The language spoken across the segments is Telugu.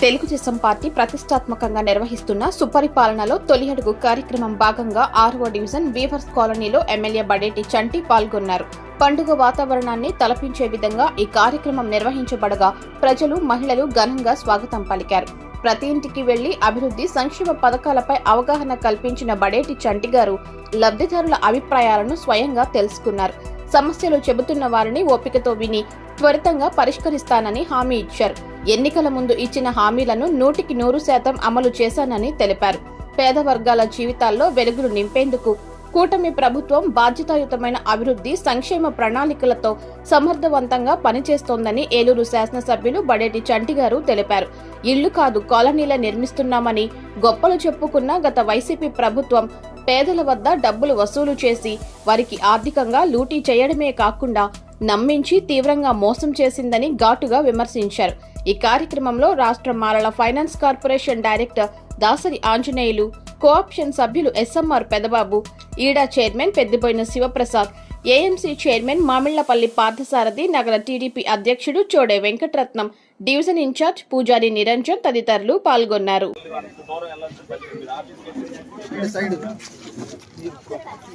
తెలుగుదేశం పార్టీ ప్రతిష్టాత్మకంగా నిర్వహిస్తున్న సుపరిపాలనలో తొలి అడుగు కార్యక్రమం భాగంగా ఆరవ డివిజన్ వీవర్స్ కాలనీలో ఎమ్మెల్యే బడేటి చంటి పాల్గొన్నారు. పండుగ వాతావరణాన్ని తలపించే విధంగా ఈ కార్యక్రమం నిర్వహించబడగా ప్రజలు మహిళలు ఘనంగా స్వాగతం పలికారు. ప్రతి ఇంటికి వెళ్ళి అభివృద్ధి సంక్షేమ పథకాలపై అవగాహన కల్పించిన బడేటి చంటి గారు లబ్ధిదారుల అభిప్రాయాలను స్వయంగా తెలుసుకున్నారు. సమస్యలు చెబుతున్న వారిని ఓపికతో విని త్వరితంగా పరిష్కరిస్తానని హామీ ఇచ్చారు. ఎన్నికల ముందు ఇచ్చిన హామీలను నూటికి నూరు శాతం అమలు చేశానని తెలిపారు. పేద వర్గాల జీవితాల్లో వెలుగులు నింపేందుకు కూటమి ప్రభుత్వం బాధ్యతాయుతమైన అభివృద్ధి సంక్షేమ ప్రణాళికలతో సమర్థవంతంగా పనిచేస్తోందని ఏలూరు శాసనసభ్యులు బడేటి చంటి గారు తెలిపారు. ఇళ్ళు కాదు కాలనీల నిర్మిస్తున్నామని గొప్పలు చెప్పుకున్న గత వైసీపీ ప్రభుత్వం పేదల వద్ద డబ్బులు వసూలు చేసి వారికి ఆర్థికంగా లూటీ చేయడమే కాకుండా నమ్మించి తీవ్రంగా మోసం చేసిందని ఘాటుగా విమర్శించారు. ఈ కార్యక్రమంలో రాష్ట్ర మాలల finance corporation director Dasari Anjaneyulu cooption సభ్యులు ఎస్ఎంఆర్ పెదబాబు ఈడా చైర్మన్ పెద్దిపోయిన శివప్రసాద్ ఏఎంసీ చైర్మన్ మామిళ్ళపల్లి పార్థసారథి నగర టీడీపీ అధ్యక్షుడు చోడే వెంకటరత్నం డివిజన్ ఇన్ఛార్జ్ పూజారి నిరంజన్ తదితరులు పాల్గొన్నారు.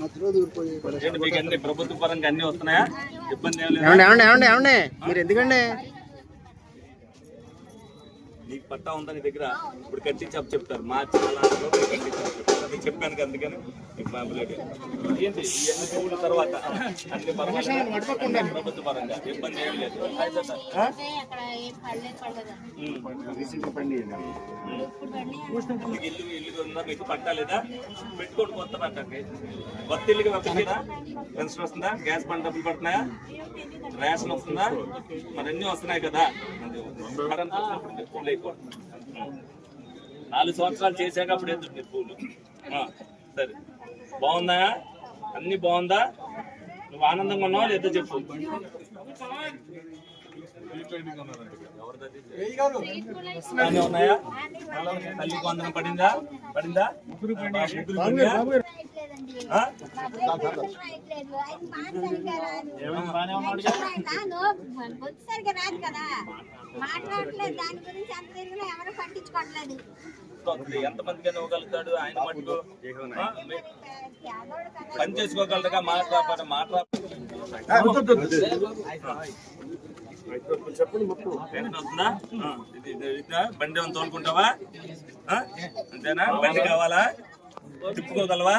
మధ్యలో దూరిపోయి ఏంటి మీకు అన్ని ప్రభుత్వ పరంగా అన్ని వస్తున్నాయా ఇబ్బంది ఏం లేదు ఏమండి ఏమండి ఏమండి ఏమండి మీరు ఎందుకండి నీకు పట్టా ఉందా నీ దగ్గర? ఇప్పుడు కట్టించి అప్పు చెప్తారు. అప్పు చెప్తారు. అది చెప్పాను అందుకని మీకు పాంపులేట్ ఏంటి? ఈ అన్ని పువ్వుల తర్వాత అన్ని పరంగా ప్రభుత్వ పరంగా ఇబ్బంది ఏం లేదు. ఇల్లు ఇల్లు ఉందా మీకు పట్టా లేదా? పెట్టుకోండి కొత్త పట్టండి కొత్త ఇల్లుకి వచ్చిందా పెన్షన్ వస్తుందా? గ్యాస్ బండ్ డబ్బులు పడుతున్నాయా? రేషన్ వస్తుందా? మరి అన్నీ వస్తున్నాయి కదా. కరెంట్ నాలుగు సంవత్సరాలు చేశాక అప్పుడు ఎందుకు మీరు పూలు? సరే. బాగుందా? అన్ని బాగుందా? నువ్వు ఆనందంగా ఉన్నావా లేదా చెప్పు. ఉన్నాయా? తల్లి వందనం పడిందా? పడిందా? ముగ్గురు పడిందా? ఆ? సరిగా రాదు కదా? మాట్లాడట్లేదు దాని గురించి అంత తిరిగినా ఎవరు పట్టించుకోవట్లేదు. వస్తుంది. ఎంతమందికైనా ఇవ్వగలుగుతాడు? ఆయన మటుకు పని చేసుకోగలరుగా మాట్లాడ మాట్లా వస్తుందా ఆ, ఇది ఇది ఇదా? బండి ఏమైనా తోలుకుంటావా? అంతేనా? బండి కావాలా? తిప్పుకోగలవా?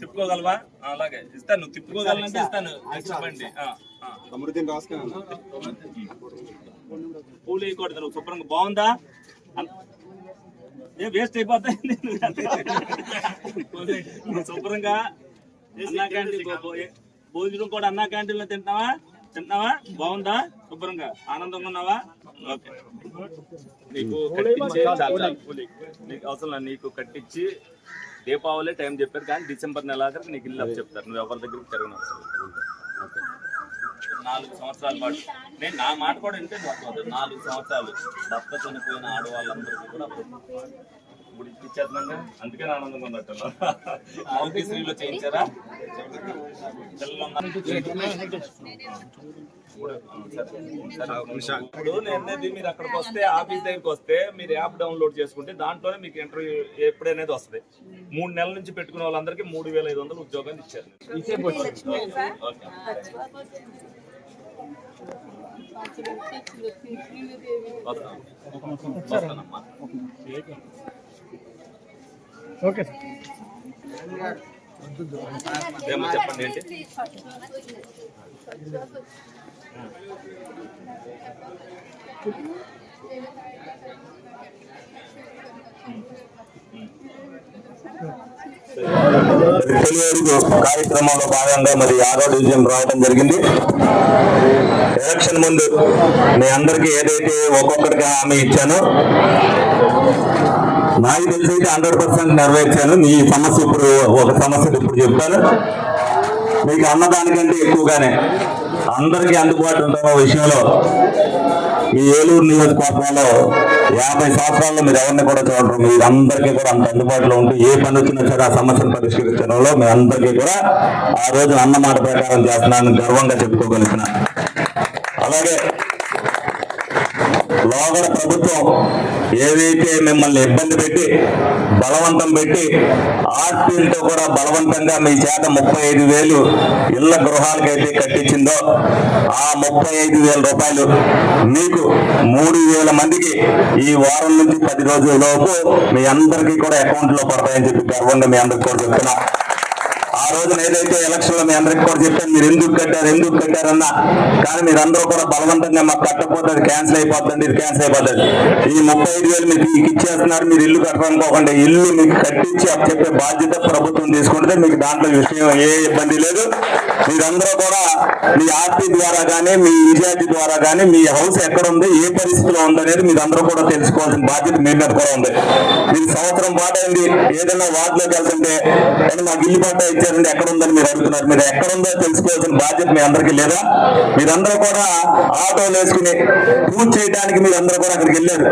తిప్పుకోగలవా? అలాగే. ఇస్తాను తిప్పుకోగలంటే ఇస్తాను. ఆ. పూలు వేయకూడదు నువ్వు శుభ్రంగా. బాగుందా? ఏ వేస్ట్ అయిపోతాయి శుభ్రంగా అన్నా క్యాంటీన్ భోజనం కూడా అన్నా క్యాంటీన్లో తింటున్నావా? తింటున్నావా? బాగుందా? శుభ్రంగా. ఆనందంగా ఉన్నావా? ఓకే. నీకు కట్టించే. నీకు అవసరం. నీకు కట్టించి దీపావళి టైం చెప్పారు కానీ డిసెంబర్ నెల ఆఖరికి నీకు ఇల్లు చెప్తారు నువ్వు ఎవరి దగ్గరికి తిరగను నాలుగు సంవత్సరాల పాటు. నేను నా మాట కూడా వింటే నాలుగు సంవత్సరాలు. భర్త చనిపోయిన ఆడవాళ్ళందరికీ కూడా ఇప్పుడు ఇచ్చేస్తున్నాగా అందుకే నా ఆనందంగా ఉన్నట్టు ఆరోగ్యశ్రీలో చేయించారా? ఇప్పుడు, సరే, సరే. ఇప్పుడు నేను అనేది మీరు అక్కడికి వస్తే ఆఫీస్ దగ్గరికి వస్తే మీరు యాప్ డౌన్లోడ్ చేసుకుంటే దాంట్లోనే మీకు ఇంటర్వ్యూ ఎప్పుడనేది వస్తుంది మూడు నెలల నుంచి పెట్టుకున్న వాళ్ళందరికీ మూడు వేల ఐదు వందలు ఉద్యోగాలు ఇచ్చారు. వస్తాను. వస్తానమ్మా. ఓకే చెప్పండి ఏంటి? కార్యక్రమంలో భాగంగా మరి ఆరో డివిజన్ రావడం జరిగింది. ఎలక్షన్ ముందు మీ అందరికీ ఏదైతే ఒక్కొక్కరికి హామీ ఇచ్చానో నాకు తెలిసి హండ్రెడ్ పర్సెంట్ నెరవేర్చాను. మీ సమస్య ఇప్పుడు ఒక సమస్య ఇప్పుడు చెప్తాను. మీకు అన్నదానికంటే ఎక్కువగానే అందరికీ అందుబాటు ఉంటున్న విషయంలో మీ ఏలూరు నియోజకవర్గంలో యాభై సంవత్సరాల్లో మీరు ఎవరిని కూడా చూడరు. మీరు అందరికీ కూడా అంత అందుబాటులో ఉంటూ ఏ పని వచ్చినా సరే ఆ సమస్యను పరిష్కరించడంలో మీ అందరికీ కూడా ఆ రోజు అన్నమాట ప్రకారం చేస్తున్నానని గర్వంగా చెప్పుకోగలుగుతున్నా. అలాగే లోగడ ప్రభుత్వం ఏదైతే మిమ్మల్ని ఇబ్బంది పెట్టి బలవంతం పెట్టి ఆర్టీలతో కూడా బలవంతంగా మీ చేత ముప్పై ఐదు వేలు ఇళ్ళ గృహాలకైతే కట్టించిందో ఆ ముప్పై ఐదు వేల రూపాయలు మీకు మూడు వేల మందికి ఈ వారం నుంచి పది రోజుల లోపు మీ అందరికీ కూడా అకౌంట్లో పడతాయని చెప్పి గర్వంగా మీ అందరికీ కూడా చెప్తున్నా. ఆ రోజున ఏదైతే ఎలక్షన్లో మీ అందరికి కూడా చెప్పాను మీరు ఎందుకు కట్టారు ఎందుకు కట్టారన్నా కానీ మీరందరూ కూడా బలవంతంగా మాకు కట్టకపోతే అది క్యాన్సిల్ అయిపోతుంది ఇది క్యాన్సిల్ అయిపోతుంది. ఈ ముప్పై ఐదు వేలు మీకు మీకు ఇచ్చేస్తున్నారు మీరు ఇల్లు కట్టనుకోకుండా ఇల్లు మీకు కట్టించి అప్పు చెప్పే బాధ్యత ప్రభుత్వం తీసుకుంటే మీకు దాంట్లో విషయం ఏ ఇబ్బంది లేదు. మీరందరూ కూడా మీ ఆర్టీ ద్వారా కానీ మీ ఇన్ఛార్జి ద్వారా కానీ మీ హౌస్ ఎక్కడ ఉంది ఏ పరిస్థితిలో ఉంది మీరు అందరూ కూడా తెలుసుకోవాల్సిన బాధ్యత మీ మీద కూడా ఉంది. మీరు సంవత్సరం పాటు అయింది ఏదైనా వార్డులోకి వెళ్తుంటే మాకు ఇల్లు పట్టా ఇచ్చారండి ఎక్కడ ఉందని మీరు అడుగుతున్నారు మీరు ఎక్కడ ఉందో తెలుసుకోవాల్సిన బాధ్యత మీ అందరికీ లేదా? మీరందరూ కూడా ఆటోలు వేసుకుని పూజ చేయడానికి మీరందరూ కూడా అక్కడికి వెళ్ళారు.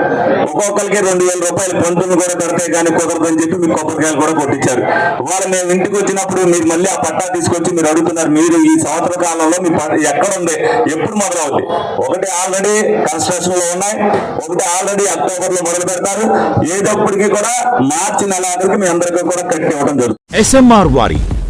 ఒక్కొక్కరికి రెండు వేల రూపాయలు పంతులు కూడా పెడతాయి కానీ కుదరదని చెప్పి మీకు కొబ్బరికాయలు కూడా కొట్టించారు. వాళ్ళు మేము ఇంటికి వచ్చినప్పుడు మీరు మళ్ళీ ఆ పట్టా తీసుకొచ్చి మీరు అడుగుతున్నారు మీరు ఈ సంవత్సర కాలంలో మీ ఎక్కడ ఉంది ఎప్పుడు మొదలవుద్ది? ఒకటి ఆల్రెడీ కన్స్ట్రక్షన్లో ఉన్నాయి. ఒకటి ఆల్రెడీ అక్టోబర్లో మొదలు పెడతారు. ఏదప్పటికీ కూడా మార్చి నెల ఆఖరికి మీ అందరికీ కూడా కట్టి ఇవ్వడం జరుగుతుంది. ఎస్ఎంఆర్ వారి